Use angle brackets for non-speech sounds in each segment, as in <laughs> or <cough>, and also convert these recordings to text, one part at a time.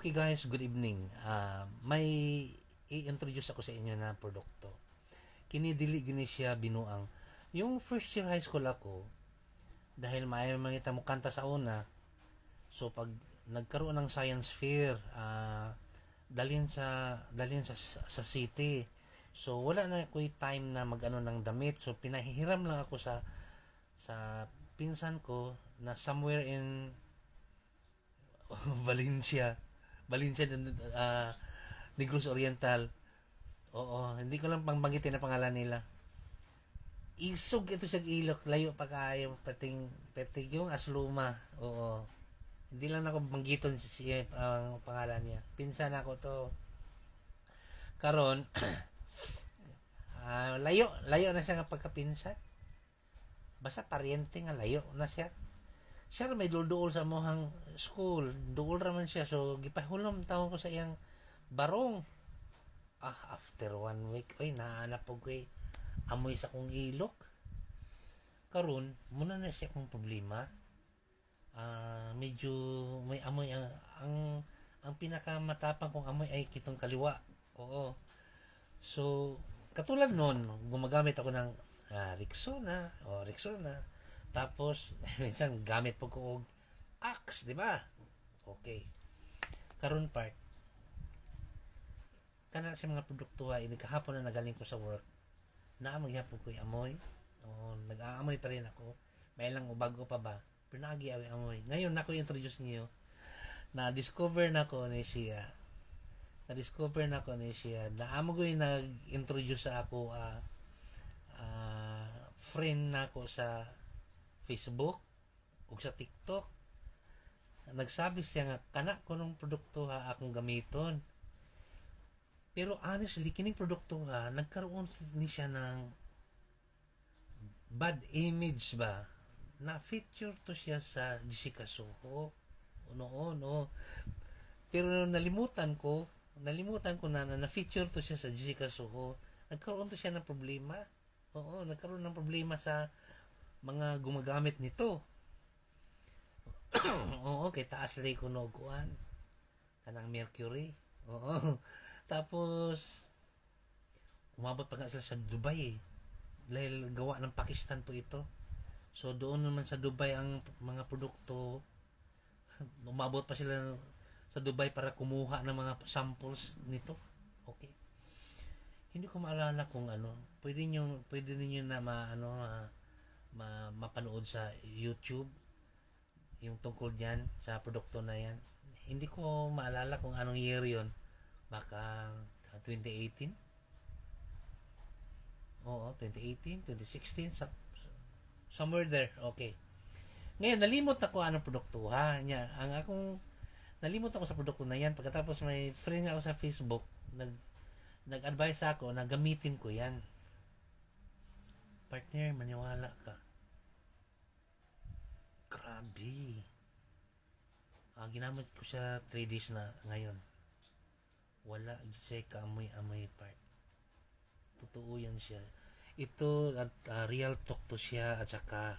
Okay guys, good evening. Ah, may i-introduce ako sa inyo na produkto. Kini dili gini siya binuang. Yung first year high school ako, dahil may mangita mo kanta sa una, so pag nagkaroon ng science fair, ah dalhin sa dalhin sa sa city. So wala na ko time na magano ng damit. So pinahihiram lang ako sa sa pinsan ko na somewhere in <laughs> Valencia. Valencia uh, Negros Oriental. Oo, hindi ko lang pangbanggitin na pangalan nila. Isog ito sa ilok, layo pa kayo, pating, pating yung asluma. Oo. Hindi lang ako banggiton si ang pangalan niya. Pinsan ako to. Karon, uh, <clears throat> layo, layo na siya nga pagkapinsan. Basta pariente nga layo na siya siya ra may dulduol sa mohang school. Duol ra man siya. So gipahulom taon ko sa iyang barong. Ah after one week oy naanap og kay amoy sa kong ilok. Karon muna na siya kong problema. Ah medyo may amoy ang ang, ang pinakamatapang kong amoy ay kitong kaliwa. Oo. So katulad noon gumagamit ako ng ah, Rexona. O Rexona tapos, <laughs> minsan gamit po ko og axe, di ba? Okay. Karon part. Kana sa mga produkto ini kahapon na nagaling ko sa work. Na magyapon ko amoy. O, nag-aamoy pa rin ako. May lang bago pa ba? Pero nagi amoy. Ngayon ako introduce niyo na discover na ko ni siya na discover na ko ni siya na amo ko nag-introduce sa ako uh, uh, friend na ko sa Facebook ug sa TikTok. Nagsabi siya nga kana ko nung produkto ha akong gamiton. Pero honestly kining produkto ha nagkaroon ni siya ng bad image ba? Na feature to siya sa Jessica Soho. Noon no? Pero nalimutan ko nalimutan ko na na feature to siya sa Jessica Soho. Nagkaroon to siya ng problema. Oo nagkaroon ng problema sa mga gumagamit nito. <coughs> Oo, kay taas rin ko kuan. Kanang mercury. Oo. <laughs> Tapos, umabot pa nga sila sa Dubai eh. Dahil gawa ng Pakistan po ito. So, doon naman sa Dubai ang mga produkto, <laughs> umabot pa sila sa Dubai para kumuha ng mga samples nito. Okay. Hindi ko maalala kung ano. Pwede niyo pwede niyo na maano uh, ma mapanood sa YouTube yung tungkol diyan sa produkto na yan. Hindi ko maalala kung anong year yon Baka 2018? Oo, 2018, 2016, sa, somewhere there. Okay. Ngayon, nalimot ako anong produkto ha. Nya, ang akong nalimot ako sa produkto na yan. Pagkatapos may friend ako sa Facebook, nag nag-advise ako na gamitin ko yan partner, maniwala ka. Grabe. Ah, ginamit ko siya 3 days na ngayon. Wala siya kaamoy-amoy part. Totoo yan siya. Ito, at uh, real talk to siya at saka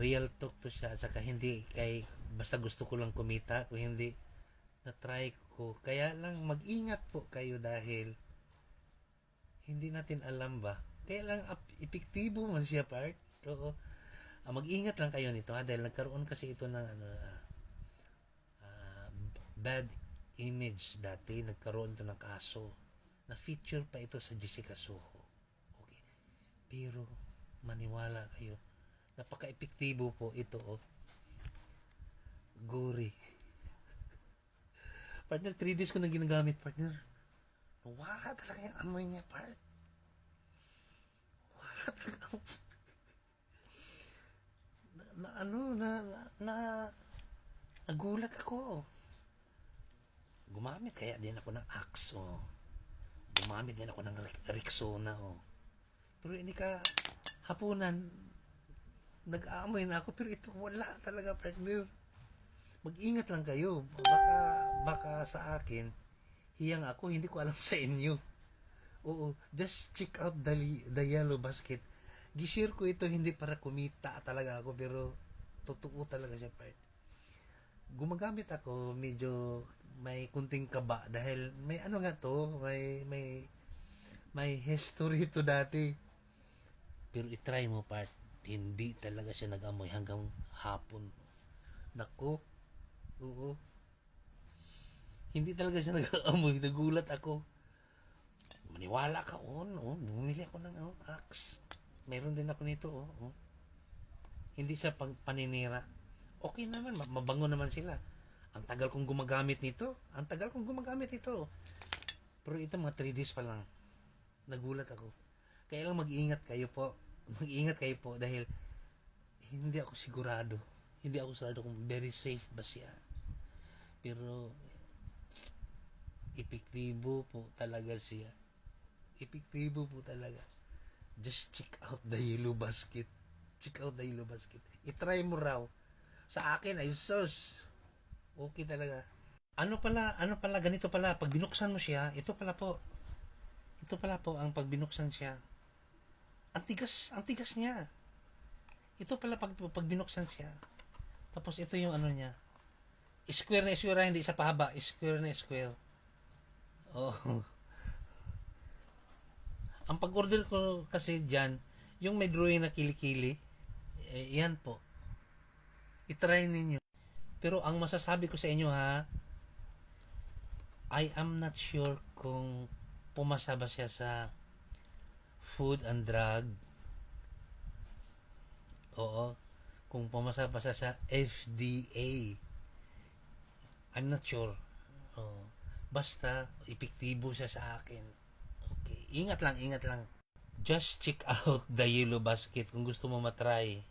real talk to siya at saka hindi kay basta gusto ko lang kumita kung hindi na try ko kaya lang mag-ingat po kayo dahil hindi natin alam ba kaya lang epektibo man siya part. Oo. Uh, mag-ingat lang kayo nito ha dahil nagkaroon kasi ito ng ano uh, bad image dati nagkaroon ito ng kaso na feature pa ito sa Jessica Soho. Okay. Pero maniwala kayo napaka-epektibo po ito oh. Gori. <laughs> partner, 3 days ko na ginagamit, partner. Wala talaga yung amoy niya, part na, na ano na, na, na nagulat ako gumamit kaya din ako ng axe oh. gumamit din ako ng Rexona oh. pero hindi ka hapunan nag-aamoy na ako pero ito wala talaga partner mag-ingat lang kayo baka baka sa akin hiyang ako hindi ko alam sa inyo Oo, just check out the, the yellow basket. Gishare ko ito hindi para kumita talaga ako pero totoo talaga siya part. Gumagamit ako medyo may kunting kaba dahil may ano nga to, may may may history <laughs> to dati. Pero itry mo part, hindi talaga siya nag-amoy hanggang hapon. Nako, oo. Hindi talaga siya <laughs> nag-amoy, nagulat ako. Maniwala ka, oh, no? bumili ako ng oh, axe. Meron din ako nito, oh. oh. Hindi sa pang paninira. Okay naman, ma- mabango naman sila. Ang tagal kong gumagamit nito. Ang tagal kong gumagamit ito. Pero ito mga 3 days pa lang. Nagulat ako. Kaya lang mag-iingat kayo po. <laughs> Mag-iingat kayo po dahil hindi ako sigurado. Hindi ako sigurado kung very safe ba siya. Pero epektibo po talaga siya. Epektibo po talaga. Just check out the yellow basket. Check out the yellow basket. I-try mo raw. Sa akin ay sus. Okay talaga. Ano pala, ano pala, ganito pala, pag binuksan mo siya, ito pala po. Ito pala po ang pag binuksan siya. Ang tigas, ang tigas niya. Ito pala pag, pag binuksan siya. Tapos ito yung ano niya. Square na square, hindi sa pahaba. Square na square. Oh. <laughs> Ang pag-order ko kasi dyan, yung may drawing na kilikili, eh, yan po. I-try ninyo. Pero ang masasabi ko sa inyo ha, I am not sure kung pumasa ba siya sa food and drug. Oo. Kung pumasa ba siya sa FDA. I'm not sure. Oo. Basta, epektibo siya sa akin. Okay. Ingat lang, ingat lang. Just check out the yellow basket kung gusto mo matry.